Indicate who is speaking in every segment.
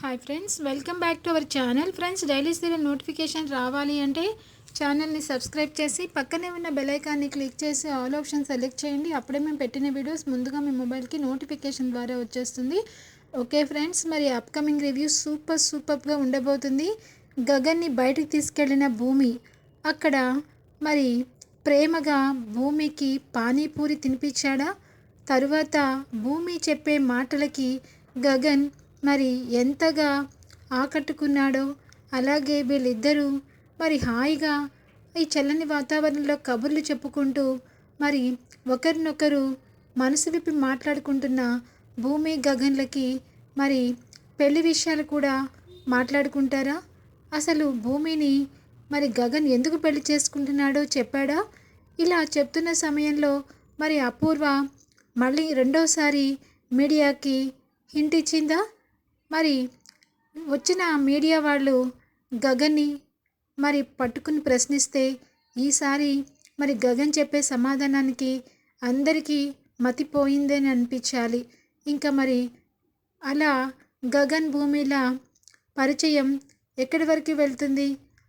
Speaker 1: Hi friends welcome back to our channel friends daily serial notification రావాలి అంటే ఛానల్ని subscribe చేసి పక్కనే ఉన్న బెలైకాన్ని క్లిక్ చేసి ఆల్ ఆప్షన్ సెలెక్ట్ చేయండి. అప్పుడే మేము పెట్టిన వీడియోస్ ముందుగా మీ మొబైల్కి నోటిఫికేషన్ ద్వారా వచ్చేస్తుంది. ఓకే ఫ్రెండ్స్ మరి అప్కమింగ్ రివ్యూ సూపర్ సూపర్గా ఉండబోతుంది. గగన్ని బయటికి తీసుకెళ్ళిన భూమి. అక్కడ మరి ప్రేమగా భూమికి పానీపూరి తినిపించాడా? తరువాత భూమి చెప్పే మాటలకి గగన్ మరి ఎంతగా ఆకట్టుకున్నాడో. అలాగే వీళ్ళిద్దరూ మరి హాయిగా ఈ చల్లని వాతావరణంలో కబుర్లు చెప్పుకుంటూ మరి ఒకరినొకరు మనసు విప్పి మాట్లాడుకుంటున్న భూమి గగన్లకి మరి పెళ్ళి విషయాలు కూడా మాట్లాడుకుంటారా? అసలు భూమిని మరి గగన్ ఎందుకు పెళ్ళి చేసుకుంటున్నాడో చెప్పాడా? ఇలా చెప్తున్న సమయంలో మరి అపూర్వ మళ్ళీ రెండోసారి మీడియాకి హింట్ ఇచ్చిందా? మరి వచ్చిన మీడియా వాళ్ళు గగన్ని మరి పట్టుకుని ప్రశ్నిస్తే ఈసారి మరి గగన్ చెప్పే సమాధానానికి అందరికీ మతిపోయిందని అనిపించాలి. ఇంకా మరి అలా గగన్ భూమిలా పరిచయం ఎక్కడి వరకు వెళ్తుంది?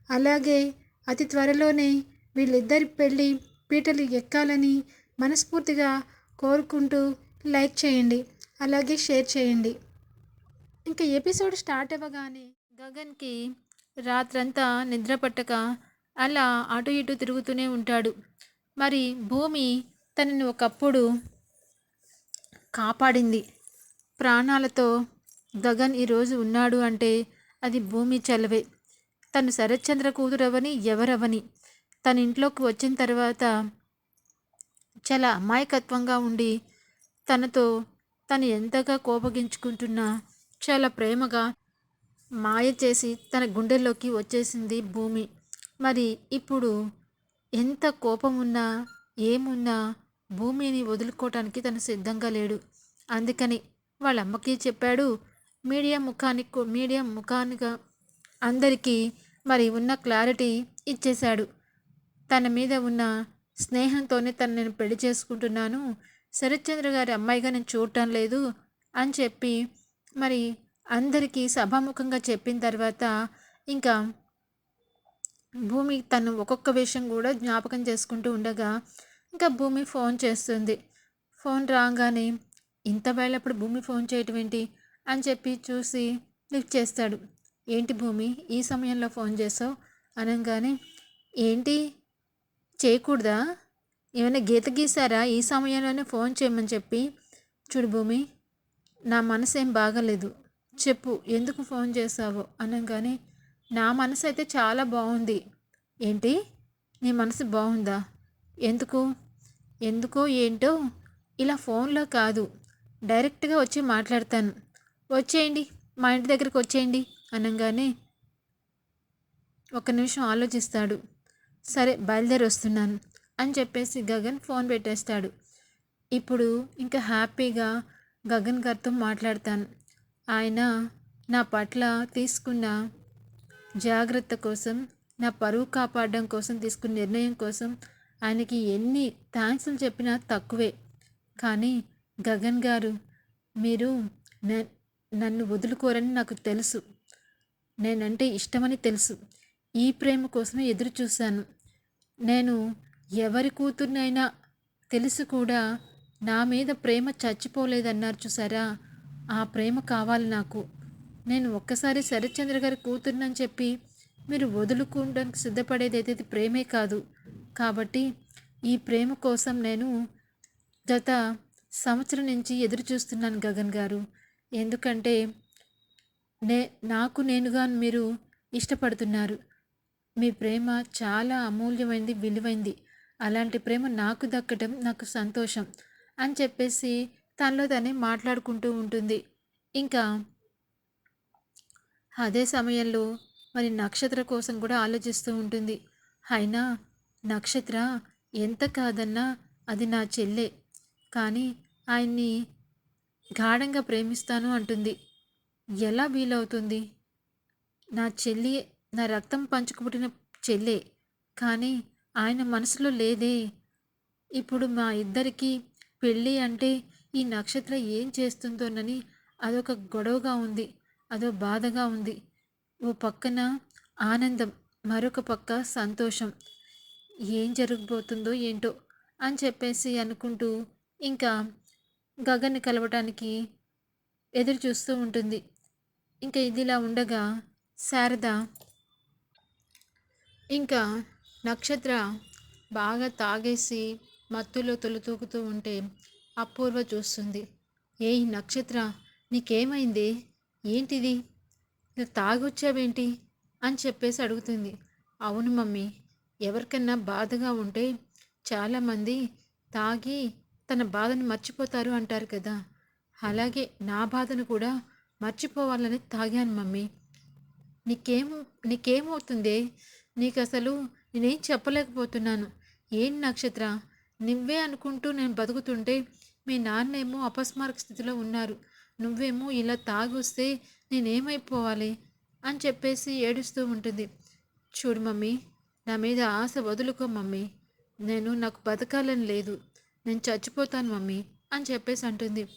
Speaker 1: అలాగే అతి త్వరలోనే వీళ్ళిద్దరి పెళ్ళి పీటలు ఎక్కాలని మనస్ఫూర్తిగా కోరుకుంటూ లైక్ చేయండి. అలాగే షేర్ చేయండి. ఇంకా ఎపిసోడ్ స్టార్ట్ అవ్వగానే గగన్కి రాత్రంతా నిద్ర పట్టక అలా అటు ఇటు తిరుగుతూనే ఉంటాడు. మరి భూమి తనని ఒకప్పుడు కాపాడింది. ప్రాణాలతో గగన్ ఈరోజు ఉన్నాడు అంటే అది భూమి చలవే. తను శరత్చంద్ర కూతురవని ఎవరవని. తన ఇంట్లోకి వచ్చిన తర్వాత చాలా అమాయకత్వంగా ఉండి తనతో తను ఎంతగా కోపగించుకుంటున్నా చాలా ప్రేమగా మాయ చేసి తన గుండెల్లోకి వచ్చేసింది భూమి. మరి ఇప్పుడు ఎంత కోపం ఉన్నా ఏమున్నా భూమిని వదులుకోవటానికి తను సిద్ధంగా లేడు. అందుకని వాళ్ళ అమ్మకి చెప్పాడు మీడియా ముఖానికి మీడియా ముఖానిగా అందరికీ మరి ఉన్న క్లారిటీ ఇచ్చేశాడు. తన మీద ఉన్న స్నేహంతోనే తను నేను పెళ్ళి చేసుకుంటున్నాను. శరత్చంద్ర గారి అమ్మాయిగా నేను చూడటం లేదు అని చెప్పి మరి అందరికీ సభాముఖంగా చెప్పిన తర్వాత ఇంకా భూమి తను ఒక్కొక్క విషయం కూడా జ్ఞాపకం చేసుకుంటూ ఉండగా ఇంకా భూమి ఫోన్ చేస్తుంది. ఫోన్ రాగానే ఇంత వేళప్పుడు భూమి ఫోన్ చేయటం ఏంటి? అని చెప్పి చూసి లిఫ్ట్ చేస్తాడు. ఏంటి భూమి ఈ సమయంలో ఫోన్ చేసావు? అనగానే ఏంటి? చేయకూడదా? ఏమైనా గీత గీసారా? ఈ సమయంలోనే ఫోన్ చేయమని చెప్పి. చూడు భూమి నా మనసు ఏం బాగలేదు. చెప్పు ఎందుకు ఫోన్ చేసావో అనగానే నా మనసు అయితే చాలా బాగుంది. ఏంటి? నీ మనసు బాగుందా? ఎందుకు? ఎందుకో ఏంటో? ఇలా ఫోన్లో కాదు. డైరెక్ట్గా వచ్చి మాట్లాడతాను. వచ్చేయండి మా ఇంటి దగ్గరికి వచ్చేయండి అనగానే ఒక నిమిషం ఆలోచిస్తాడు. సరే బయలుదేరి వస్తున్నాను అని చెప్పేసి గగన్ ఫోన్ పెట్టేస్తాడు. ఇప్పుడు ఇంకా హ్యాపీగా గగన్ గారితో మాట్లాడతాను. ఆయన నా పట్ల తీసుకున్న జాగ్రత్త కోసం నా పరువు కాపాడడం కోసం తీసుకున్న నిర్ణయం కోసం ఆయనకి ఎన్ని థ్యాంక్స్లు చెప్పినా తక్కువే. కానీ గగన్ గారు మీరు నన్ను వదులుకోరని నాకు తెలుసు. నేనంటే ఇష్టమని తెలుసు. ఈ ప్రేమ కోసమే ఎదురు చూశాను నేను ఎవరి కూతుర్నైనా తెలిసి కూడా నా మీద ప్రేమ చచ్చిపోలేదన్నారు చూసారా? ఆ ప్రేమ కావాలి నాకు. నేను ఒక్కసారి శరత్చంద్ర గారి కూతుర్నని చెప్పి మీరు వదులుకోవడానికి సిద్ధపడేది అయితే ప్రేమే కాదు. కాబట్టి ఈ ప్రేమ కోసం నేను గత సంవత్సరం నుంచి ఎదురు చూస్తున్నాను గగన్ గారు. ఎందుకంటే నే నాకు నేనుగా మీరు ఇష్టపడుతున్నారు. మీ ప్రేమ చాలా అమూల్యమైంది విలువైంది. అలాంటి ప్రేమ నాకు దక్కటం నాకు సంతోషం. అని చెప్పేసి తనలో తనే మాట్లాడుకుంటూ ఉంటుంది. ఇంకా అదే సమయంలో మరి నక్షత్ర కోసం కూడా ఆలోచిస్తూ ఉంటుంది. అయినా నక్షత్ర ఎంత కాదన్నా అది నా చెల్లె. కానీ ఆయన్ని గాఢంగా ప్రేమిస్తాను అంటుంది. ఎలా వీలవుతుంది? నా చెల్లి నా రక్తం పంచుకుపుట్టిన చెల్లె. కానీ ఆయన మనసులో లేదే. ఇప్పుడు మా ఇద్దరికీ పెళ్ళి అంటే ఈ నక్షత్రం ఏం చేస్తుందోనని అదొక గొడవగా ఉంది. అదో బాధగా ఉంది. ఓ పక్కన ఆనందం మరొక పక్క సంతోషం. ఏం జరగబోతుందో ఏంటో అని చెప్పేసి అనుకుంటూ ఇంకా గగన్ని కలవటానికి ఎదురు చూస్తూ ఉంటుంది. ఇంకా ఇదిలా ఉండగా శారద ఇంకా నక్షత్ర బాగా తాగేసి మత్తులో తొలుతూగుతూ ఉంటే అపూర్వ చూస్తుంది. ఏయ్ నక్షత్ర నీకేమైంది? ఏంటిది? నువ్వు తాగొచ్చావేంటి? అని చెప్పేసి అడుగుతుంది. అవును మమ్మీ ఎవరికన్నా బాధగా ఉంటే చాలామంది తాగి తన బాధను మర్చిపోతారు అంటారు కదా. అలాగే నా బాధను కూడా మర్చిపోవాలని తాగాను మమ్మీ. నీకేం నీకేమవుతుంది? నీకు అసలు నేనేం చెప్పలేకపోతున్నాను. ఏం నక్షత్ర? నువ్వే అనుకుంటూ నేను బతుకుతుంటే మీ నాన్నేమో అపస్మారక స్థితిలో ఉన్నారు. నువ్వేమో ఇలా తాగొస్తే నేనేమైపోవాలి? అని చెప్పేసి ఏడుస్తూ ఉంటుంది. చూడు మమ్మీ నా మీద ఆశ వదులుకో మమ్మీ. నేను నాకు బతకాలని లేదు. నేను చచ్చిపోతాను మమ్మీ అని చెప్పేసి అంటుంది.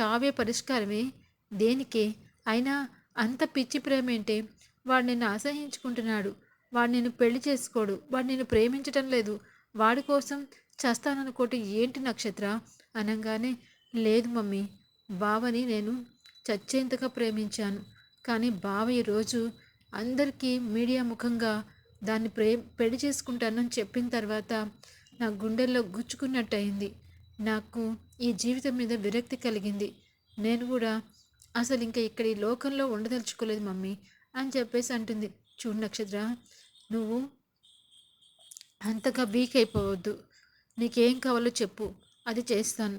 Speaker 1: చావే పరిష్కారమే. దేనికే? అయినా అంత పిచ్చి ప్రేమ ఏంటే వాడు నిన్ను అసహించుకుంటున్నాడు. వాడు నిన్ను పెళ్ళి చేసుకోడు. వాడు నిన్ను ప్రేమించటం లేదు. వాడి కోసం చస్తాననుకోటి ఏంటి నక్షత్ర? అనగానే లేదు మమ్మీ బావని నేను చచ్చేంతగా ప్రేమించాను. కానీ బావ ఈరోజు అందరికీ మీడియా ముఖంగా దాన్ని ప్రే పెళ్ళి చేసుకుంటానని చెప్పిన తర్వాత నా గుండెల్లో గుచ్చుకున్నట్టు అయింది నాకు ఈ జీవితం మీద విరక్తి కలిగింది. నేను కూడా అసలు ఇంకా ఇక్కడ ఈ లోకంలో ఉండదలుచుకోలేదు మమ్మీ అని చెప్పేసి అంటుంది. చూడు నక్షత్ర నువ్వు అంతగా వీక్ అయిపోవద్దు. నీకేం కావాలో చెప్పు. అది చేస్తాను.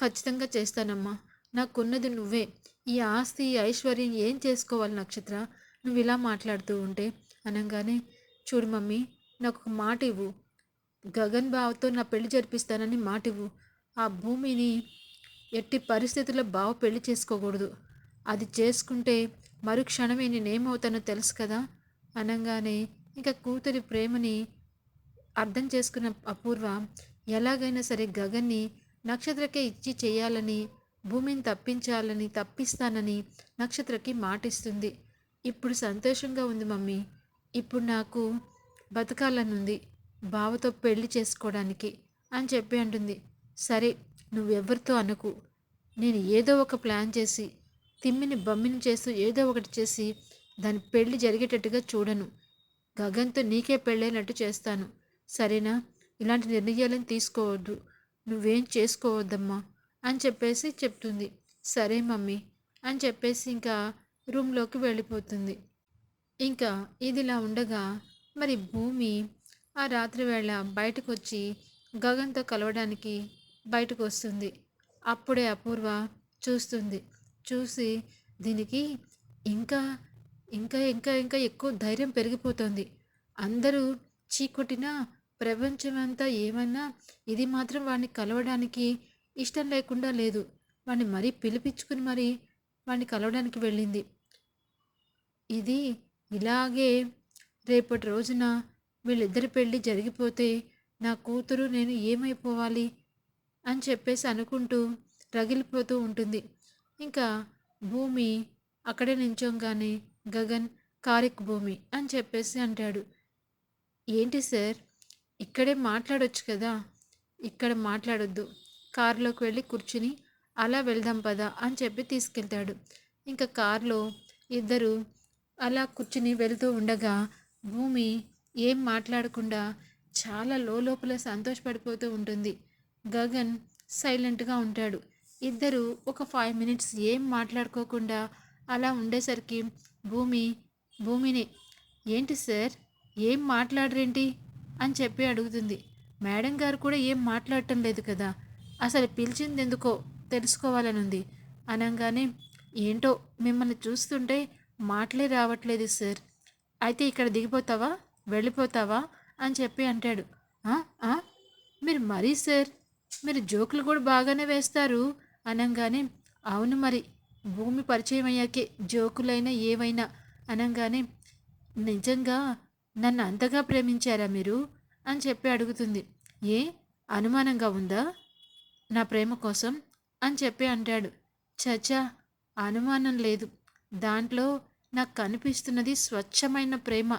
Speaker 1: ఖచ్చితంగా చేస్తానమ్మా. నాకున్నది నువ్వే. ఈ ఆస్తి ఈ ఐశ్వర్యం ఏం చేసుకోవాలి నక్షత్ర? నువ్వు ఇలా మాట్లాడుతూ ఉంటే అనగానే చూడు మమ్మీ నాకు ఒక మాట ఇవ్వు. గగన్ బావతో నా పెళ్ళి జరిపిస్తానని మాట ఇవ్వు. ఆ భూమిని ఎట్టి పరిస్థితుల్లో బావ పెళ్ళి చేసుకోకూడదు. అది చేసుకుంటే మరుక్షణమే నేనేమవుతానో తెలుసు కదా? అనగానే ఇంకా కూతురి ప్రేమని అర్థం చేసుకున్న అపూర్వ ఎలాగైనా సరే గగన్ని నక్షత్రకే ఇచ్చి చేయాలని భూమిని తప్పించాలని తప్పిస్తానని నక్షత్రకి మాటిస్తుంది. ఇప్పుడు సంతోషంగా ఉంది మమ్మీ. ఇప్పుడు నాకు బతకాలనుంది. బావతో పెళ్ళి చేసుకోవడానికి అని చెప్పి అంటుంది. సరే నువ్వెవరితో అనుకు. నేను ఏదో ఒక ప్లాన్ చేసి తిమ్మిని బమ్మిని చేస్తూ ఏదో ఒకటి చేసి దాని పెళ్ళి జరిగేటట్టుగా చూడను. గగన్తో నీకే పెళ్ళైనట్టు చేస్తాను. సరేనా? ఇలాంటి నిర్ణయాలను తీసుకోవద్దు. నువ్వేం చేసుకోవద్దమ్మా అని చెప్పేసి చెప్తుంది. సరే మమ్మీ అని చెప్పేసి ఇంకా రూమ్లోకి వెళ్ళిపోతుంది. ఇంకా ఇదిలా ఉండగా మరి భూమి ఆ రాత్రి వేళ బయటకు వచ్చి గగన్తో కలవడానికి బయటకు వస్తుంది అప్పుడే అపూర్వ చూస్తుంది. చూసి దీనికి ఇంకా ఇంకా ఇంకా ఇంకా ఎక్కువ ధైర్యం పెరిగిపోతుంది. అందరూ చీకొట్టినా ప్రపంచమంతా ఏమన్నా ఇది మాత్రం వాడిని కలవడానికి ఇష్టం లేకుండా లేదు. వాడిని మరీ పిలిపించుకుని మరీ వాడిని కలవడానికి వెళ్ళింది. ఇది ఇలాగే రేపటి రోజున వీళ్ళిద్దరి పెళ్ళి జరిగిపోతే నా కూతురు నేను ఏమైపోవాలి అని చెప్పేసి అనుకుంటూ రగిలిపోతూ ఉంటుంది. ఇంకా భూమి అక్కడే నించోగానే గగన్ కారిక్ భూమి అని చెప్పేసి అంటాడు. ఏంటి సార్? ఇక్కడే మాట్లాడొచ్చు కదా. ఇక్కడ మాట్లాడొద్దు. కారులోకి వెళ్ళి కూర్చుని అలా వెళ్దాం పదా అని చెప్పి తీసుకెళ్తాడు. ఇంకా కారులో ఇద్దరు అలా కూర్చుని వెళ్తూ ఉండగా భూమి ఏం మాట్లాడకుండా చాలా లోపల సంతోషపడిపోతూ ఉంటుంది. గగన్ సైలెంట్గా ఉంటాడు. ఇద్దరు ఒక ఫైవ్ మినిట్స్ ఏం మాట్లాడుకోకుండా అలా ఉండేసరికి భూమి భూమిని ఏంటి సార్? ఏం మాట్లాడరేంటి? అని చెప్పి అడుగుతుంది. మేడం గారు కూడా ఏం మాట్లాడటం లేదు కదా. అసలు పిలిచింది ఎందుకో తెలుసుకోవాలని ఉంది అనగానే ఏంటో మిమ్మల్ని చూస్తుంటే మాటలే రావట్లేదు సార్. అయితే ఇక్కడ దిగిపోతావా? వెళ్ళిపోతావా? అని చెప్పి అంటాడు. మీరు మరీ సార్ మీరు జోకులు కూడా బాగానే వేస్తారు. అనగానే అవును మరి భూమి పరిచయం అయ్యాకే జోకులైనా ఏవైనా. అనగానే నిజంగా నన్ను అంతగా ప్రేమించారా మీరు? అని చెప్పి అడుగుతుంది. ఏ అనుమానంగా ఉందా? నా ప్రేమ కోసం? అని చెప్పి అంటాడు. చచా అనుమానం లేదు.
Speaker 2: దాంట్లో నాకు కనిపిస్తున్నది స్వచ్ఛమైన ప్రేమ.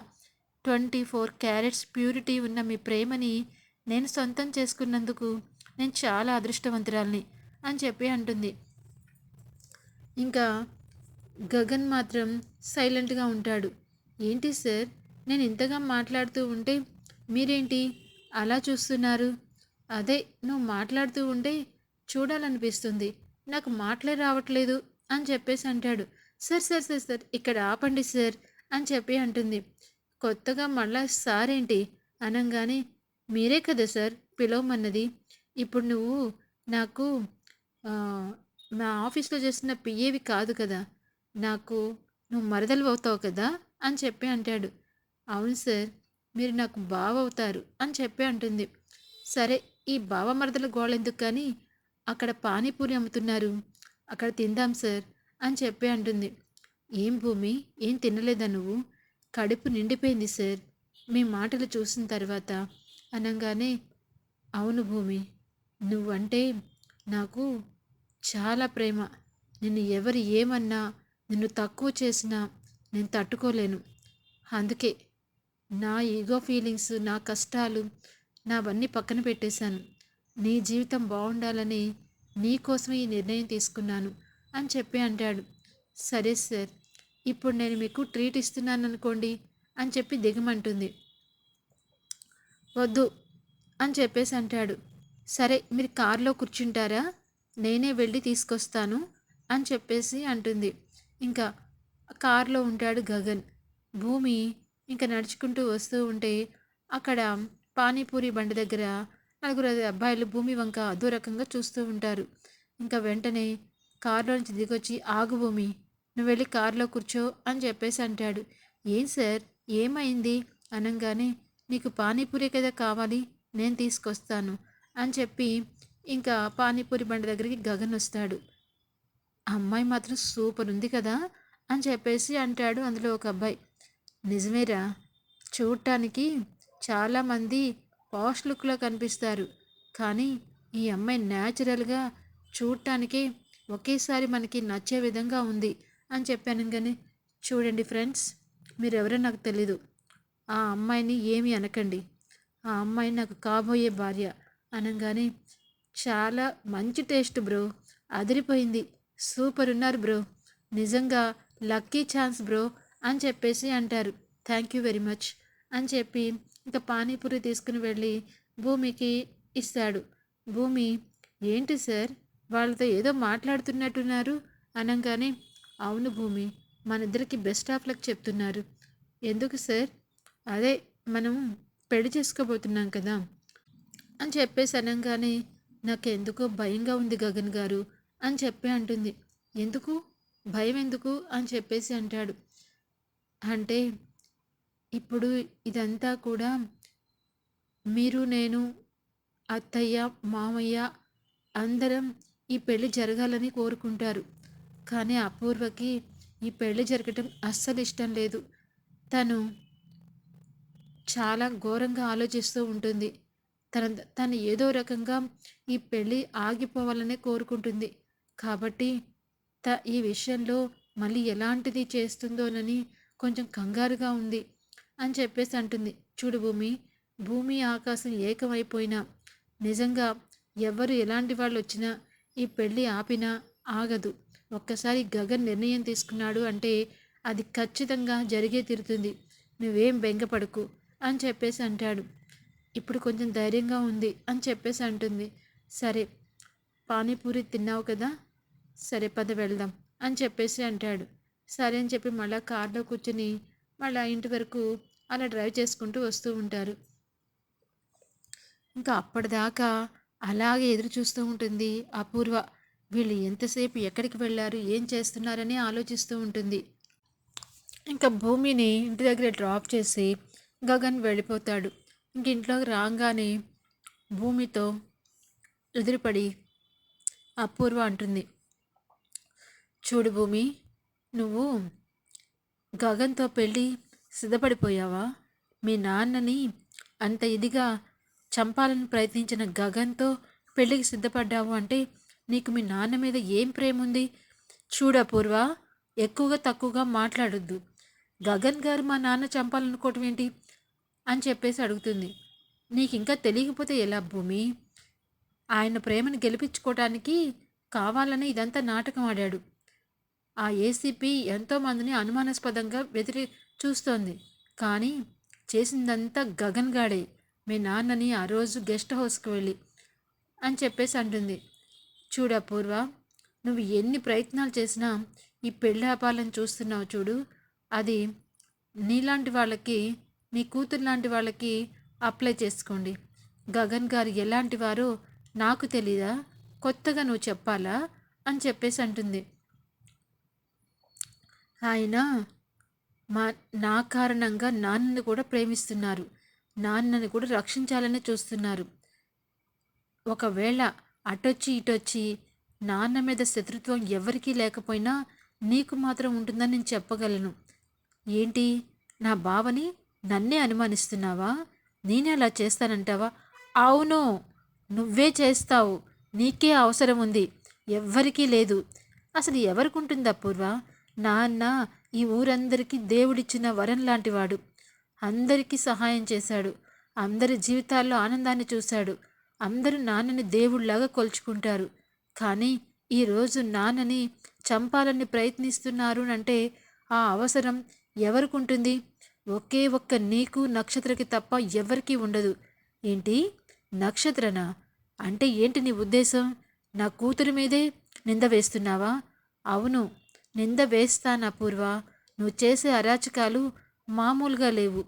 Speaker 2: ట్వంటీ ఫోర్ క్యారెట్స్ ప్యూరిటీ ఉన్న మీ ప్రేమని నేను సొంతం చేసుకున్నందుకు నేను చాలా అదృష్టవంతురాల్ని అని చెప్పి అంటుంది. ఇంకా గగన్ మాత్రం సైలెంట్గా ఉంటాడు. ఏంటి సార్? నేను ఇంతగా మాట్లాడుతూ ఉంటే మీరేంటి? అలా చూస్తున్నారు. అదే నువ్వు మాట్లాడుతూ ఉంటే చూడాలనిపిస్తుంది. నాకు మాటలే రావట్లేదు అని చెప్పేసి అంటాడు. సార్ సార్ సార్ సార్ ఇక్కడ ఆపండి సార్ అని చెప్పి అంటుంది. కొత్తగా మళ్ళా సార్ ఏంటి అనగానే మీరే కదా సార్ పిలవమన్నది. ఇప్పుడు నువ్వు నాకు మా ఆఫీస్లో చేస్తున్న పిఏవి కాదు కదా. నాకు నువ్వు మరదలు అవుతావు కదా అని చెప్పి అంటాడు. అవును సార్ మీరు నాకు బావ అవుతారు అని చెప్పి అంటుంది. సరే ఈ బావ మరదల గోళెందుకు కానీ? అక్కడ పానీపూరి అమ్ముతున్నారు. అక్కడ తిందాం సార్ అని చెప్పి అంటుంది. ఏం భూమి? ఏం తినలేదా నువ్వు? కడుపు నిండిపోయింది సార్. మీ మాటలు చూసిన తర్వాత అనగానే అవును భూమి నువ్వంటే నాకు చాలా ప్రేమ. నిన్ను ఎవరు ఏమన్నా నిన్ను తక్కువ చేసినా నేను తట్టుకోలేను. అందుకే నా ఈగో ఫీలింగ్స్ నా కష్టాలు నావన్నీ పక్కన పెట్టేశాను. నీ జీవితం బాగుండాలని నీకోసం ఈ నిర్ణయం తీసుకున్నాను అని చెప్పి అంటాడు. సరే సార్ ఇప్పుడు నేను మీకు ట్రీట్ ఇస్తున్నాను అనుకోండి అని చెప్పి దిగమంటుంది. వద్దు అని చెప్పేసి అంటాడు. సరే మీరు కారులో కూర్చుంటారా? నేనే వెళ్ళి తీసుకొస్తాను అని చెప్పేసి అంటుంది. ఇంకా కారులో ఉంటాడు గగన్. భూమి ఇంకా నడుచుకుంటూ వస్తూ ఉంటే అక్కడ పానీపూరి బండి దగ్గర నలుగురు అబ్బాయిలు భూమి వంక అదూరకంగా చూస్తూ ఉంటారు. ఇంకా వెంటనే కారులో నుంచి దిగొచ్చి ఆగు భూమి నువ్వు వెళ్ళి కారులో కూర్చో అని చెప్పేసి అంటాడు. ఏం సార్ ఏమైంది? అనగానే నీకు పానీపూరి కదా కావాలి నేను తీసుకొస్తాను అని చెప్పి ఇంకా పానీపూరి బండి దగ్గరికి గగన్ వస్తాడు. అమ్మాయి మాత్రం సూపర్ ఉంది కదా అని చెప్పేసి అంటాడు అందులో ఒక అబ్బాయి. నిజమేరా. చూడటానికి చాలామంది పాష్ లుక్లో కనిపిస్తారు. కానీ ఈ అమ్మాయి న్యాచురల్గా చూడటానికి ఒకేసారి మనకి నచ్చే విధంగా ఉంది అని చెప్పాను కానీ చూడండి ఫ్రెండ్స్ మీరెవరో నాకు తెలీదు. ఆ అమ్మాయిని ఏమీ అనకండి. ఆ అమ్మాయి నాకు కాబోయే భార్య అనగానే చాలా మంచి టేస్ట్ బ్రో. అదిరిపోయింది. సూపర్ ఉన్నారు బ్రో. నిజంగా లక్కీ ఛాన్స్ బ్రో. అని చెప్పేసి అంటారు. థ్యాంక్ యూ వెరీ మచ్ అని చెప్పి ఇంకా పానీపూరి తీసుకుని వెళ్ళి భూమికి ఇస్తాడు. భూమి ఏంటి సార్? వాళ్ళతో ఏదో మాట్లాడుతున్నట్టున్నారు అనగానే అవును భూమి మన ఇద్దరికి బెస్ట్ ఆఫ్ లక్ చెప్తున్నారు. ఎందుకు సార్? అదే మనం పెళ్ళి చేసుకోబోతున్నాం కదా అని చెప్పేసి అనగానే నాకెందుకో భయంగా ఉంది గగన్ గారు అని చెప్పి అంటుంది. ఎందుకు? భయం ఎందుకు? అని చెప్పేసి అంటాడు. అంటే ఇప్పుడు ఇదంతా కూడా మీరు నేను అత్తయ్య మామయ్య అందరం ఈ పెళ్ళి జరగాలని కోరుకుంటారు. కానీ అపూర్వకి ఈ పెళ్ళి జరగటం అస్సలు ఇష్టం లేదు. తను చాలా ఘోరంగా ఆలోచిస్తూ ఉంటుంది. తన తను ఏదో రకంగా ఈ పెళ్ళి ఆగిపోవాలనే కోరుకుంటుంది. కాబట్టి త ఈ విషయంలో మళ్ళీ ఎలాంటిది చేస్తుందోనని కొంచెం కంగారుగా ఉంది అని చెప్పేసి అంటుంది. చూడు భూమి భూమి ఆకాశం ఏకమైపోయినా నిజంగా ఎవరు ఎలాంటి వాళ్ళు వచ్చినా ఈ పెళ్ళి ఆపినా ఆగదు. ఒక్కసారి గగన్ నిర్ణయం తీసుకున్నాడు అంటే అది ఖచ్చితంగా జరిగే తీరుతుంది. నువ్వేం బెంగపడకు అని చెప్పేసి అంటాడు. ఇప్పుడు కొంచెం ధైర్యంగా ఉంది అని చెప్పేసి అంటుంది. సరే పానీపూరి తిన్నావు కదా? సరే పద వెళ్దాం అని చెప్పేసి అంటాడు. సరే అని చెప్పి మళ్ళీ కార్లో కూర్చుని మళ్ళీ ఇంటి వరకు అలా డ్రైవ్ చేసుకుంటూ వస్తూ ఉంటారు. ఇంకా అప్పటిదాకా అలాగే ఎదురు చూస్తూ ఉంటుంది అపూర్వ. వీళ్ళు ఎంతసేపు ఎక్కడికి వెళ్ళారు ఏం చేస్తున్నారని ఆలోచిస్తూ ఉంటుంది. ఇంకా భూమిని ఇంటి దగ్గర డ్రాప్ చేసి గగన్ వెళ్ళిపోతాడు. ఇంక ఇంట్లోకి రాగానే భూమితో ఎదురుపడి అపూర్వ అంటుంది. చూడు భూమి నువ్వు గగన్తో పెళ్ళి సిద్ధపడిపోయావా? మీ నాన్నని అంత ఇదిగా చంపాలని ప్రయత్నించిన గగన్తో పెళ్ళికి సిద్ధపడ్డావు అంటే నీకు మీ నాన్న మీద ఏం ప్రేమ ఉంది చూడపూర్వ ఎక్కువగా తక్కువగా మాట్లాడొద్దు. గగన్ గారు మా నాన్న చంపాలనుకోవటం ఏంటి? అని చెప్పేసి అడుగుతుంది. నీకు ఇంకా తెలియకపోతే ఎలా భూమి? ఆయన ప్రేమను గెలిపించుకోవటానికి కావాలని ఇదంతా నాటకం ఆడాడు. ఆ ఏసీపీ ఎంతోమందిని అనుమానాస్పదంగా వ్యతిరే చూస్తోంది. కానీ చేసిందంతా గగన్ గాడే. మీ నాన్నని ఆ రోజు గెస్ట్ హౌస్కి వెళ్ళి అని చెప్పేసి అంటుంది. చూడ పూర్వ నువ్వు ఎన్ని ప్రయత్నాలు చేసినా ఈ పెళ్ళి చూస్తున్నావు చూడు. అది నీలాంటి వాళ్ళకి నీ కూతురు లాంటి వాళ్ళకి అప్లై చేసుకోండి. గగన్ గారు ఎలాంటి వారో నాకు తెలీదా? కొత్తగా నువ్వు చెప్పాలా? అని చెప్పేసి అంటుంది. ఆయన మా నా కారణంగా నాన్నని కూడా ప్రేమిస్తున్నారు. నాన్నని కూడా రక్షించాలని చూస్తున్నారు. ఒకవేళ అటొచ్చి ఇటొచ్చి నాన్న మీద శత్రుత్వం ఎవరికీ లేకపోయినా నీకు మాత్రం ఉంటుందని నేను చెప్పగలను. ఏంటి? నా బావని నన్నే అనుమానిస్తున్నావా? నేనే అలా చేస్తానంటావా? అవును నువ్వే చేస్తావు. నీకే అవసరం ఉంది. ఎవ్వరికీ లేదు. అసలు ఎవరికి ఉంటుంది అపూర్వ నాన్న ఈ ఊరందరికీ దేవుడిచ్చిన వరం లాంటివాడు. అందరికీ సహాయం చేశాడు. అందరి జీవితాల్లో ఆనందాన్ని చూశాడు. అందరూ నాన్నని దేవుళ్ళాగా కొలుచుకుంటారు. కానీ ఈరోజు నాన్నని చంపాలని ప్రయత్నిస్తున్నారు అంటే ఆ అవసరం ఎవరికి ఉంటుంది ఒకే ఒక్క నీకు నక్షత్రకి తప్ప ఎవరికీ ఉండదు. ఏంటి? నక్షత్రనా? అంటే ఏంటి నీ ఉద్దేశం? నా కూతురి మీదే నింద వేస్తున్నావా? అవును నింద వేస్తానా పూర్వ? నువ్వు చేసే అరాచకాలు మామూలుగా లేవు.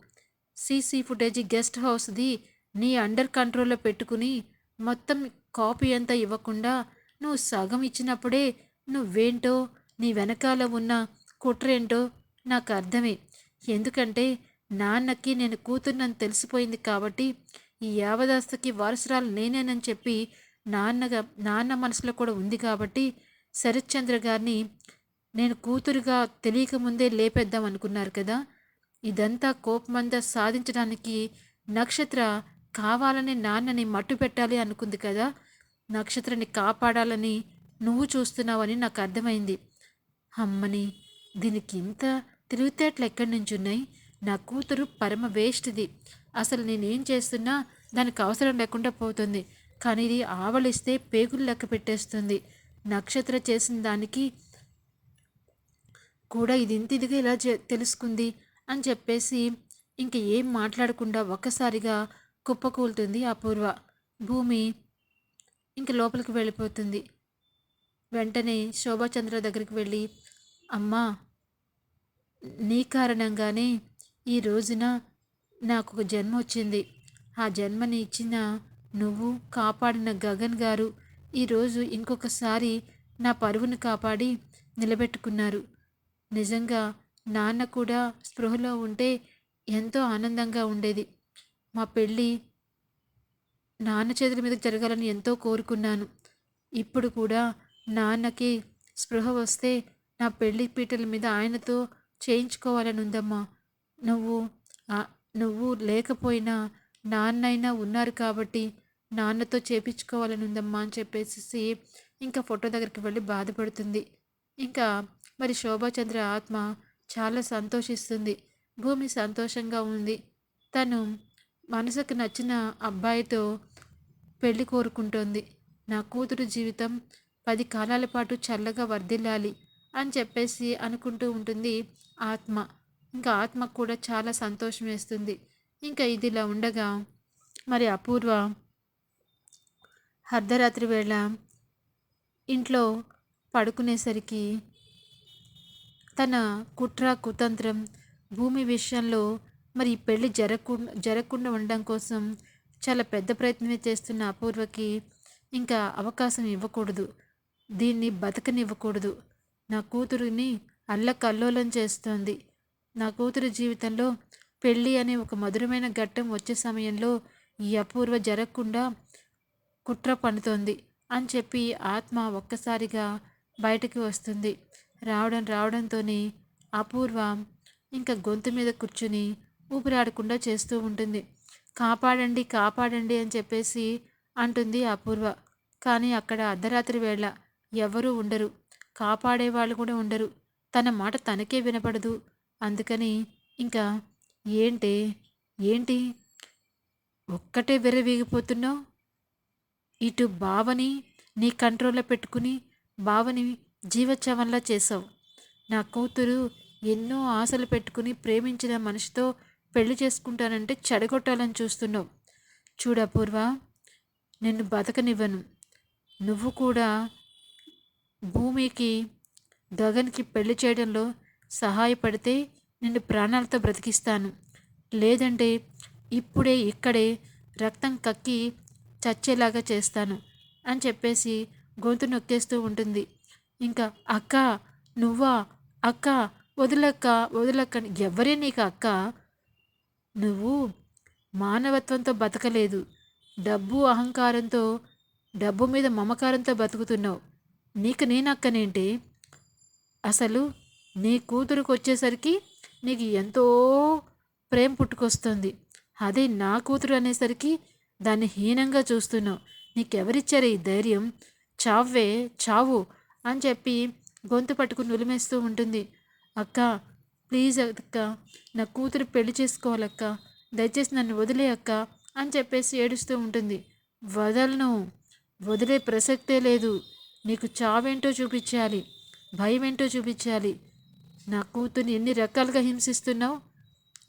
Speaker 2: సీసీ ఫుటేజ్ గెస్ట్ హౌస్ది నీ అండర్ కంట్రోల్లో పెట్టుకుని మొత్తం కాపీ అంతా ఇవ్వకుండా నువ్వు సగం ఇచ్చినప్పుడే నువ్వేంటో నీ వెనకాల ఉన్న కుట్రేంటో నాకు అర్థమే. ఎందుకంటే నాన్నకి నేను కూతుర్నని తెలిసిపోయింది కాబట్టి ఈ యావదాస్తకి వారసురాలు నేనేనని చెప్పి నాన్నగా నాన్న మనసులో కూడా ఉంది కాబట్టి శరత్చంద్ర గారిని నేను కూతురుగా తెలియకముందే లేపేద్దాం అనుకున్నారు కదా. ఇదంతా కోపమంతా సాధించడానికి నక్షత్ర కావాలని నాన్నని మట్టు పెట్టాలి అనుకుంది కదా. నక్షత్రని కాపాడాలని నువ్వు చూస్తున్నావని నాకు అర్థమైంది. అమ్మని దీనికి ఇంత తెలివితేటలు ఎక్కడి నుంచి ఉన్నాయి? నా కూతురు పరమ వేస్ట్ది అసలు నేనేం చేస్తున్నా దానికి అవసరం లేకుండా పోతుంది. కానీ ఇది ఆవలిస్తే పేగులు లెక్క పెట్టేస్తుంది. నక్షత్ర చేసిన దానికి కూడా ఇది ఇంత ఇదిగా ఇలా చే- తెలుసుకుంది అని చెప్పేసి ఇంక ఏం మాట్లాడకుండా ఒక్కసారిగా కుప్పకూలుతుంది అపూర్వ భూమి ఇంక లోపలికి వెళ్ళిపోతుంది. వెంటనే శోభాచంద్ర దగ్గరికి వెళ్ళి అమ్మా నీ కారణంగానే ఈ రోజున నాకు ఒక జన్మ వచ్చింది. ఆ జన్మని ఇచ్చిన నువ్వు కాపాడిన గగన్ గారు ఈరోజు ఇంకొకసారి నా పరువును కాపాడి నిలబెట్టుకున్నారు. నిజంగా నాన్న కూడా స్పృహలో ఉంటే ఎంతో ఆనందంగా ఉండేది. మా పెళ్ళి నాన్న చేతుల మీద జరగాలని ఎంతో కోరుకున్నాను. ఇప్పుడు కూడా నాన్నకి స్పృహ వస్తే నా పెళ్ళి పీటల మీద ఆయనతో చేయించుకోవాలని ఉందమ్మా నువ్వు నువ్వు లేకపోయినా నాన్నైనా ఉన్నారు కాబట్టి నాన్నతో చేపించుకోవాలని ఉందమ్మా అని చెప్పేసి ఇంకా ఫోటో దగ్గరికి వెళ్ళి బాధపడుతుంది. ఇంకా మరి శోభాచంద్ర ఆత్మ చాలా సంతోషిస్తుంది. భూమి సంతోషంగా ఉంది. తను మనసుకు నచ్చిన అబ్బాయితో పెళ్ళి కోరుకుంటోంది. నా కూతురు జీవితం పది కాలాల పాటు చల్లగా వర్ధిల్లాలి అని చెప్పేసి అనుకుంటూ ఉంటుంది ఆత్మ. ఇంకా ఆత్మ కూడా చాలా సంతోషం వేస్తుంది. ఇంకా ఇదిలా ఉండగా మరి అపూర్వ అర్ధరాత్రి వేళ ఇంట్లో పడుకునేసరికి తన కుట్ర కుతంత్రం భూమి విషయంలో మరి పెళ్ళి జరగకుండా జరగకుండా ఉండడం కోసం చాలా పెద్ద ప్రయత్నమే చేస్తున్న అపూర్వకి ఇంకా అవకాశం ఇవ్వకూడదు. దీన్ని బతకనివ్వకూడదు. నా కూతురిని అల్లకల్లోలం చేస్తోంది. నా కూతురు జీవితంలో పెళ్ళి అనే ఒక మధురమైన ఘట్టం వచ్చే సమయంలో ఈ అపూర్వ జరగకుండా కుట్ర పండుతోంది అని చెప్పి ఆత్మ ఒక్కసారిగా బయటకు వస్తుంది. రావడం రావడంతోనే అపూర్వ ఇంకా గొంతు మీద కూర్చుని ఊపిరాడకుండా చేస్తూ ఉంటుంది. కాపాడండి కాపాడండి అని చెప్పేసి అంటుంది అపూర్వ. కానీ అక్కడ అర్ధరాత్రి వేళ ఎవరూ ఉండరు. కాపాడే వాళ్ళు కూడా ఉండరు. తన మాట తనకే వినపడదు. అందుకని ఇంకా ఏంటి ఏంటి? ఒక్కటే విర్రవీగిపోతున్నావు? ఇటు బావని నీ కంట్రోల్లో పెట్టుకుని బావని జీవోత్సవంలా చేసావు నా కూతురు ఎన్నో ఆశలు పెట్టుకుని ప్రేమించిన మనిషితో పెళ్ళి చేసుకుంటానంటే చెడగొట్టాలని చూస్తున్నావు. చూడపూర్వ నిన్ను బతకనివ్వను. నువ్వు కూడా భూమికి గగన్కి పెళ్ళి చేయడంలో సహాయపడితే నిన్ను ప్రాణాలతో బ్రతికిస్తాను. లేదంటే ఇప్పుడే ఇక్కడే రక్తం కక్కి చచ్చేలాగా చేస్తాను అని చెప్పేసి గొంతు నొక్కేస్తూ ఉంటుంది. ఇంకా అక్క నువ్వా? అక్క వదిలక్క వదిలక్క ఎవరే నీకు అక్క? నువ్వు మానవత్వంతో బతకలేదు. డబ్బు అహంకారంతో డబ్బు మీద మమకారంతో బతుకుతున్నావు. నీకు నేనక్కనేంటి? అసలు నీ కూతురుకు వచ్చేసరికి నీకు ఎంతో ప్రేమ పుట్టుకొస్తుంది. అదే నా కూతురు అనేసరికి దాన్ని హీనంగా చూస్తున్నావు. నీకెవరిచ్చారు ఈ ధైర్యం? చావే చావు. అని చెప్పి గొంతు పట్టుకుని నులిమేస్తూ ఉంటుంది. అక్క ప్లీజ్ అక్క నా కూతురు పెళ్ళి చేసుకోవాలక్క దయచేసి నన్ను వదిలే అక్క అని చెప్పేసి ఏడుస్తూ ఉంటుంది. వదలను. వదిలే ప్రసక్తే లేదు. నీకు చావేంటో చూపించాలి. భయం ఏంటో చూపించాలి. నా కూతుర్ని ఎన్ని రకాలుగా హింసిస్తున్నావు?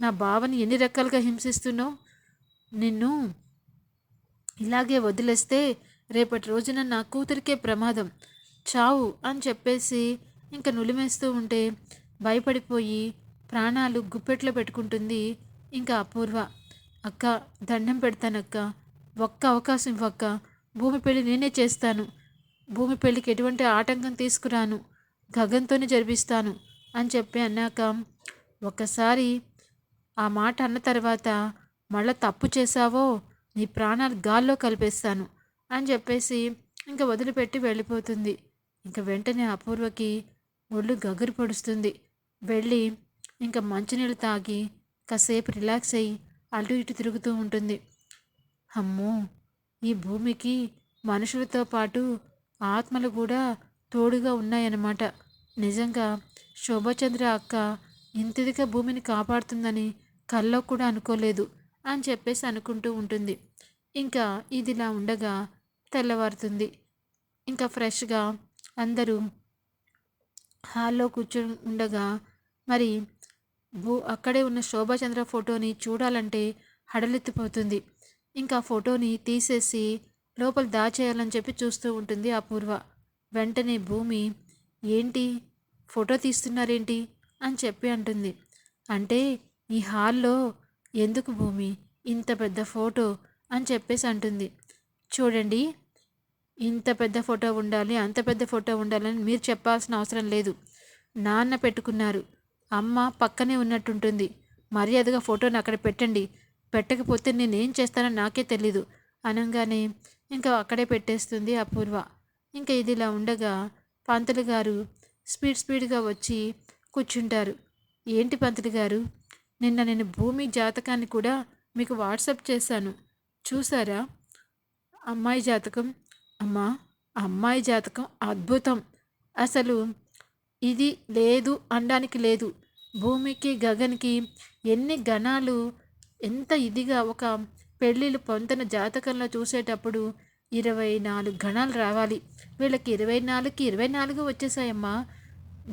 Speaker 2: నా బావని ఎన్ని రకాలుగా హింసిస్తున్నావు? నిన్ను ఇలాగే వదిలేస్తే రేపటి రోజున నా కూతురికే ప్రమాదం. చావు అని చెప్పేసి ఇంకా నులిమేస్తూ ఉంటే భయపడిపోయి ప్రాణాలు గుప్పెట్లో పెట్టుకుంటుంది ఇంకా అపూర్వ. అక్క దండం పెడతానక్క. ఒక్క అవకాశం ఇవ్వక్క. భూమి పెళ్ళి నేనే చేస్తాను. భూమి పెళ్ళికి ఎటువంటి ఆటంకం తీసుకురాను. గగన్తోనే జరిపిస్తాను అని చెప్పి అన్నాక ఒక్కసారి ఆ మాట అన్న తర్వాత మళ్ళా తప్పు చేశావో నీ ప్రాణాలు గాల్లో కలిపేస్తాను అని చెప్పేసి ఇంకా వదిలిపెట్టి వెళ్ళిపోతుంది. ఇంకా వెంటనే అపూర్వకి ఒళ్ళు గగురు పొడుస్తుంది వెళ్ళి ఇంకా మంచినీళ్ళు తాగి కాసేపు రిలాక్స్ అయ్యి అటు ఇటు తిరుగుతూ ఉంటుంది. అమ్మో! ఈ భూమికి మనుషులతో పాటు ఆత్మలు కూడా తోడుగా ఉన్నాయన్నమాట. నిజంగా శోభచంద్ర అక్క ఇంతదిగా భూమిని కాపాడుతుందని కల్లో కూడా అనుకోలేదు అని చెప్పేసి అనుకుంటూ ఉంటుంది. ఇంకా ఇదిలా ఉండగా తెల్లవారుతుంది. ఇంకా ఫ్రెష్గా అందరూ హాల్లో కూర్చొని ఉండగా మరి భూ అక్కడే ఉన్న శోభాచంద్ర ఫోటోని చూడాలంటే హడలెత్తిపోతుంది. ఇంకా ఫోటోని తీసేసి లోపల దాచేయాలని చెప్పి చూస్తూ ఉంటుంది అపూర్వ. వెంటనే భూమి ఏంటి? ఫోటో తీస్తున్నారేంటి? అని చెప్పి అంటుంది. అంటే ఈ హాల్లో ఎందుకు భూమి? ఇంత పెద్ద ఫోటో అని చెప్పేసి అంటుంది. చూడండి ఇంత పెద్ద ఫోటో ఉండాలి అంత పెద్ద ఫోటో ఉండాలని మీరు చెప్పాల్సిన అవసరం లేదు. నాన్న పెట్టుకున్నారు. అమ్మ పక్కనే ఉన్నట్టుంటుంది. మర్యాదగా ఫోటోని అక్కడ పెట్టండి. పెట్టకపోతే నేనేం చేస్తానో నాకే తెలీదు. అనగానే ఇంకా అక్కడే పెట్టేస్తుంది అపూర్వ. ఇంకా ఇదిలా ఉండగా పంతులు గారు స్పీడ్ స్పీడ్గా వచ్చి కూర్చుంటారు. ఏంటి పంతులు గారు? నిన్న నేను భూమి జాతకాన్ని కూడా మీకు వాట్సాప్ చేశాను. చూసారా అమ్మాయి జాతకం. అమ్మా అమ్మాయి జాతకం అద్భుతం. అసలు ఇది లేదు అనడానికి లేదు. భూమికి గగన్కి ఎన్ని గణాలు ఎంత ఇదిగా ఒక పెళ్ళిళ్ళు పొందిన జాతకంలో చూసేటప్పుడు ఇరవై నాలుగు గణాలు రావాలి. వీళ్ళకి ఇరవై నాలుగుకి ఇరవై నాలుగు వచ్చేసాయమ్మా.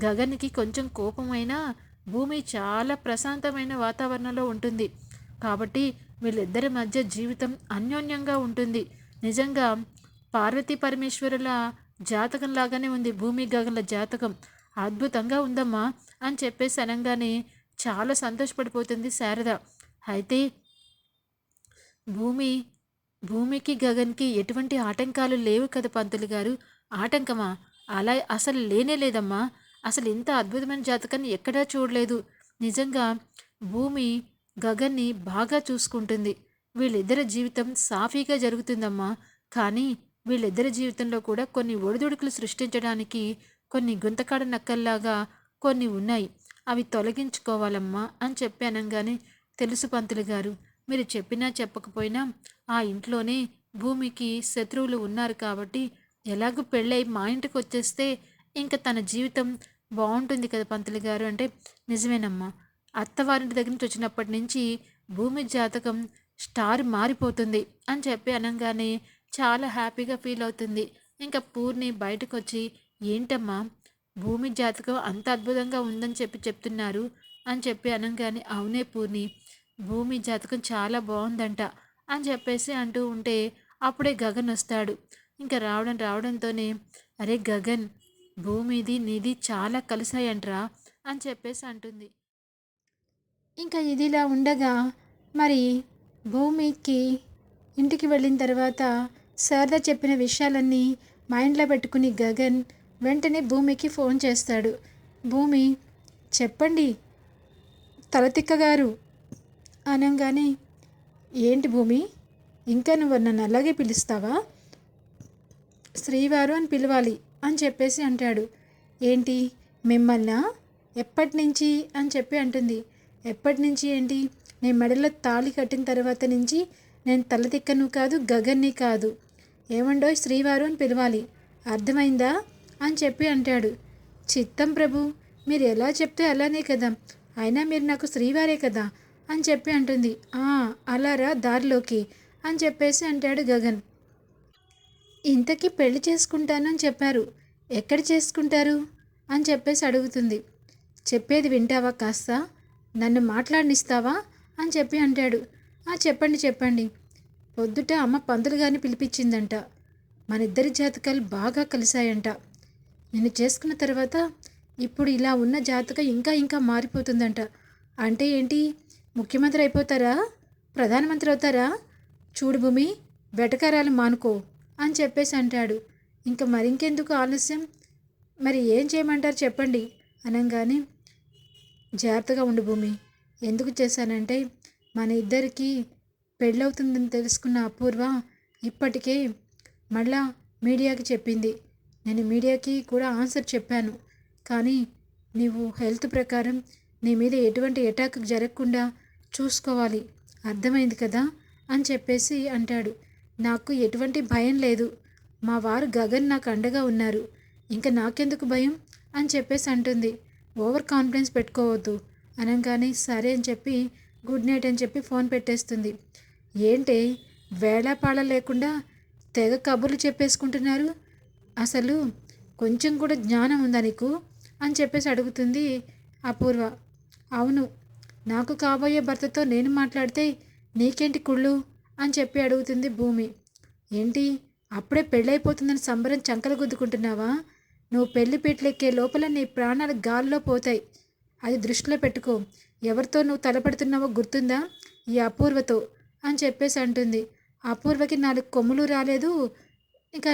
Speaker 2: గగన్కి కొంచెం కోపమైనా భూమి చాలా ప్రశాంతమైన వాతావరణంలో ఉంటుంది. కాబట్టి వీళ్ళిద్దరి మధ్య జీవితం అన్యోన్యంగా ఉంటుంది. నిజంగా పార్వతీ పరమేశ్వరుల జాతకం లాగానే ఉంది. భూమి గగన్ల జాతకం. అద్భుతంగా ఉందమ్మా అని చెప్పేసి అనగానే చాలా సంతోషపడిపోతుంది శారద. అయితే భూమి భూమికి గగన్కి ఎటువంటి ఆటంకాలు లేవు కదా పంతులు గారు. ఆటంకమా? అలా అసలు లేనే లేదమ్మా. అసలు ఇంత అద్భుతమైన జాతకాన్ని ఎక్కడా చూడలేదు. నిజంగా భూమి గగన్ని బాగా చూసుకుంటుంది. వీళ్ళిద్దరి జీవితం సాఫీగా జరుగుతుందమ్మా. కానీ వీళ్ళిద్దరి జీవితంలో కూడా కొన్ని ఒడిదుడుకులు సృష్టించడానికి కొన్ని గుంతకాడ నక్కల్లాగా కొన్ని ఉన్నాయి. అవి తొలగించుకోవాలమ్మా అని చెప్పి అనగానే తెలుసు పంతులు గారు మీరు చెప్పినా చెప్పకపోయినా ఆ ఇంట్లోనే భూమికి శత్రువులు ఉన్నారు కాబట్టి ఎలాగో పెళ్ళై మా ఇంటికి వచ్చేస్తే ఇంకా తన జీవితం బాగుంటుంది కదా పంతులు గారు అంటే నిజమేనమ్మా. అత్తవారింటి దగ్గర నుంచి వచ్చినప్పటి నుంచి భూమి జాతకం స్టార్ మారిపోతుంది అని చెప్పి అనగానే చాలా హ్యాపీగా ఫీల్ అవుతుంది. ఇంకా పూర్ణి బయటకు వచ్చి ఏంటమ్మా భూమి జాతకం అంత అద్భుతంగా ఉందని చెప్పి చెప్తున్నారు అని చెప్పి అనగానే అవునే పూర్ణి భూమి జాతకం చాలా బాగుందంట అని చెప్పేసి అంటూ ఉంటే అప్పుడే గగన్ వస్తాడు. ఇంకా రావడం రావడంతోనే అరే గగన్ భూమిది నీది చాలా కలిసాయంట్రా అని చెప్పేసి అంటుంది.
Speaker 1: ఇంకా ఇదిలా ఉండగా మరి భూమికి ఇంటికి వెళ్ళిన తర్వాత శారద చెప్పిన విషయాలన్నీ మైండ్లో పెట్టుకుని గగన్ వెంటనే భూమికి ఫోన్ చేస్తాడు. భూమి చెప్పండి తలతిక్క గారు అనగానే ఏంటి భూమి ఇంకా నువ్వు నన్ను అలాగే పిలుస్తావా? శ్రీవారు అని పిలవాలి అని చెప్పేసి అంటాడు. ఏంటి మిమ్మల్నా? ఎప్పటి నుంచి? అని చెప్పి అంటుంది. ఎప్పటి నుంచి ఏంటి? నేను మెడలో తాళి కట్టిన తర్వాత నుంచి నేను తలతిక్కను కాదు గగన్ని కాదు. ఏమండో శ్రీవారు అని పిలవాలి. అర్థమైందా? అని చెప్పి అంటాడు. చిత్తం ప్రభు మీరు ఎలా చెప్తే అలానే కదా. అయినా మీరు నాకు శ్రీవారే కదా అని చెప్పి అంటుంది. అలారా దారిలోకి అని చెప్పేసి అంటాడు గగన్. ఇంతకీ పెళ్ళి చేసుకుంటాను అని చెప్పారు. ఎక్కడ చేసుకుంటారు? అని చెప్పేసి అడుగుతుంది. చెప్పేది వింటావా కాస్త? నన్ను మాట్లాడినిస్తావా? అని చెప్పి అంటాడు. చెప్పండి చెప్పండి. పొద్దుట అమ్మ పంతులు గారిని పిలిపించిందంట. మన ఇద్దరి జాతకాలు బాగా కలిశాయంట. నేను చేసుకున్న తర్వాత ఇప్పుడు ఇలా ఉన్న జాతక ఇంకా ఇంకా మారిపోతుందంట. అంటే ఏంటి? ముఖ్యమంత్రి అయిపోతారా? ప్రధానమంత్రి అవుతారా? చూడు భూమి వెటకారాలు మానుకో అని చెప్పేసి అంటాడు. ఇంకా మరింకెందుకు ఆలస్యం? మరి ఏం చేయమంటారు చెప్పండి. అనగానే జాగ్రత్తగా ఉండు భూమి. ఎందుకు చేశానంటే మన ఇద్దరికి పెళ్ళవుతుందని తెలుసుకున్న అపూర్వ ఇప్పటికే మళ్ళా మీడియాకి చెప్పింది. నేను మీడియాకి కూడా ఆన్సర్ చెప్పాను. కానీ నీవు హెల్త్ ప్రకారం నీ మీద ఎటువంటి అటాక్ జరగకుండా చూసుకోవాలి. అర్థమైంది కదా? అని చెప్పేసి అంటాడు. నాకు ఎటువంటి భయం లేదు. మా వారు గగన్ నాకు అండగా ఉన్నారు. ఇంకా నాకెందుకు భయం? అని చెప్పేసి అంటుంది. ఓవర్ కాన్ఫిడెన్స్ పెట్టుకోవద్దు. అనగానే సరే అని చెప్పి గుడ్ నైట్ అని చెప్పి ఫోన్ పెట్టేస్తుంది. ఏంటి వేళాపాళ లేకుండా తెగ కబుర్లు చెప్పేసుకుంటున్నారు? అసలు కొంచెం కూడా జ్ఞానం ఉందా నీకు? అని చెప్పేసి అడుగుతుంది అపూర్వ. అవును నాకు కాబోయే భర్తతో నేను మాట్లాడితే నీకేంటి కుళ్ళు? అని చెప్పి అడుగుతుంది భూమి. ఏంటి అప్పుడే పెళ్ళైపోతుందని సంబరం చంకలు గుద్దుకుంటున్నావా? నువ్వు పెళ్ళి పీటలెక్కే లోపల నీ ప్రాణాలు గాల్లో పోతాయి. అది దృష్టిలో పెట్టుకో. ఎవరితో నువ్వు తలపడుతున్నావో గుర్తుందా? ఈ అపూర్వతో అని చెప్పేసి అంటుంది. అపూర్వకి నాలుగు కొమ్ములు రాలేదు. ఇంకా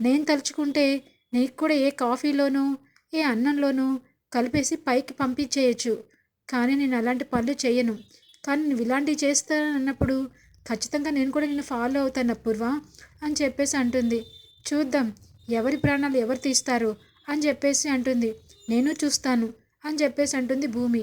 Speaker 1: నేను తలుచుకుంటే నీకు కూడా ఏ కాఫీలోనూ ఏ అన్నంలోనూ కలిపేసి పైకి పంపించేయచ్చు. కానీ నేను అలాంటి పనులు చేయను. కానీ నువ్వు ఇలాంటివి చేస్తానన్నప్పుడు ఖచ్చితంగా నేను కూడా నిన్ను ఫాలో అవుతాను అపూర్వ అని చెప్పేసి అంటుంది. చూద్దాం ఎవరి ప్రాణాలు ఎవరు తీస్తారు అని చెప్పేసి అంటుంది. నేను చూస్తాను అని చెప్పేసి అంటుంది భూమి.